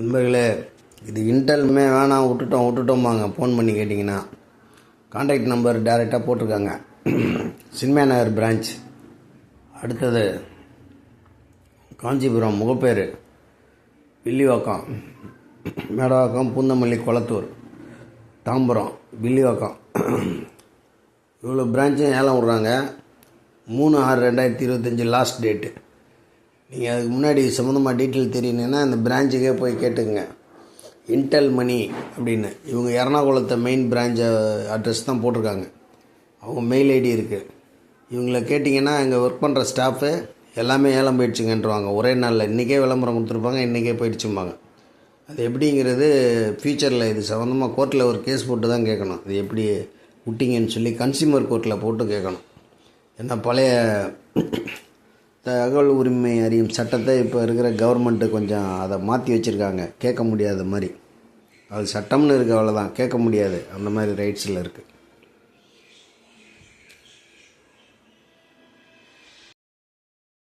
நண்பர்களே இது இன்டெல்மே வேணாம் விட்டுட்டோம் விட்டுட்டோம்பாங்க. ஃபோன் பண்ணி கேட்டிங்கன்னா காண்டாக்ட் நம்பர் டேரெக்டாக போட்டிருக்காங்க. சின்மே நகர் பிரான்ச் அடுத்தது காஞ்சிபுரம் முகப்பேர் வில்லிவாக்கம் மேடவாக்கம் பூந்தமல்லி கொளத்தூர் தாம்பரம் வில்லிவாக்கம். இவ்வளோ பிரான்ச்சும் ஏலம் விட்றாங்க. மூணு ஆறு ரெண்டாயிரத்தி இருபத்தஞ்சி லாஸ்ட் டேட்டு நீங்கள் அதுக்கு முன்னாடி சம்மந்தமாக டீட்டெயில் தெரியணுன்னா அந்த பிரான்ச்சுக்கே போய் கேட்டுக்குங்க. இன்டெல் மணி அப்படின்னு. இவங்க எறணாகுளத்தை மெயின் பிரான்ச்சை அட்ரஸ் தான் போட்டிருக்காங்க. அவங்க மெயில் ஐடி இருக்குது இவங்கள கேட்டிங்கன்னா இங்கே ஒர்க் பண்ணுற ஸ்டாஃபு எல்லாமே ஏலம் போயிடுச்சுங்கன்றவாங்க. ஒரே நாளில் இன்றைக்கே விளம்பரம் கொடுத்துருப்பாங்க இன்றைக்கே போயிடுச்சும்பாங்க. அது எப்படிங்கிறது ஃப்யூச்சரில் இது சம்மந்தமாக கோர்ட்டில் ஒரு கேஸ் போட்டு தான் கேட்கணும். இது எப்படி விட்டிங்கன்னு சொல்லி கன்சியூமர் கோர்ட்டில் போட்டு கேட்கணும். ஏன்னா பழைய தகவல் உரிமை அறியும் சட்டத்தை இப்போ இருக்கிற கவர்மெண்ட்டு கொஞ்சம் அதை மாற்றி வச்சுருக்காங்க. கேட்க முடியாத மாதிரி. அது சட்டம்னு இருக்குது அவ்வளோதான் கேட்க முடியாது. அந்த மாதிரி ரைட்ஸில் இருக்குது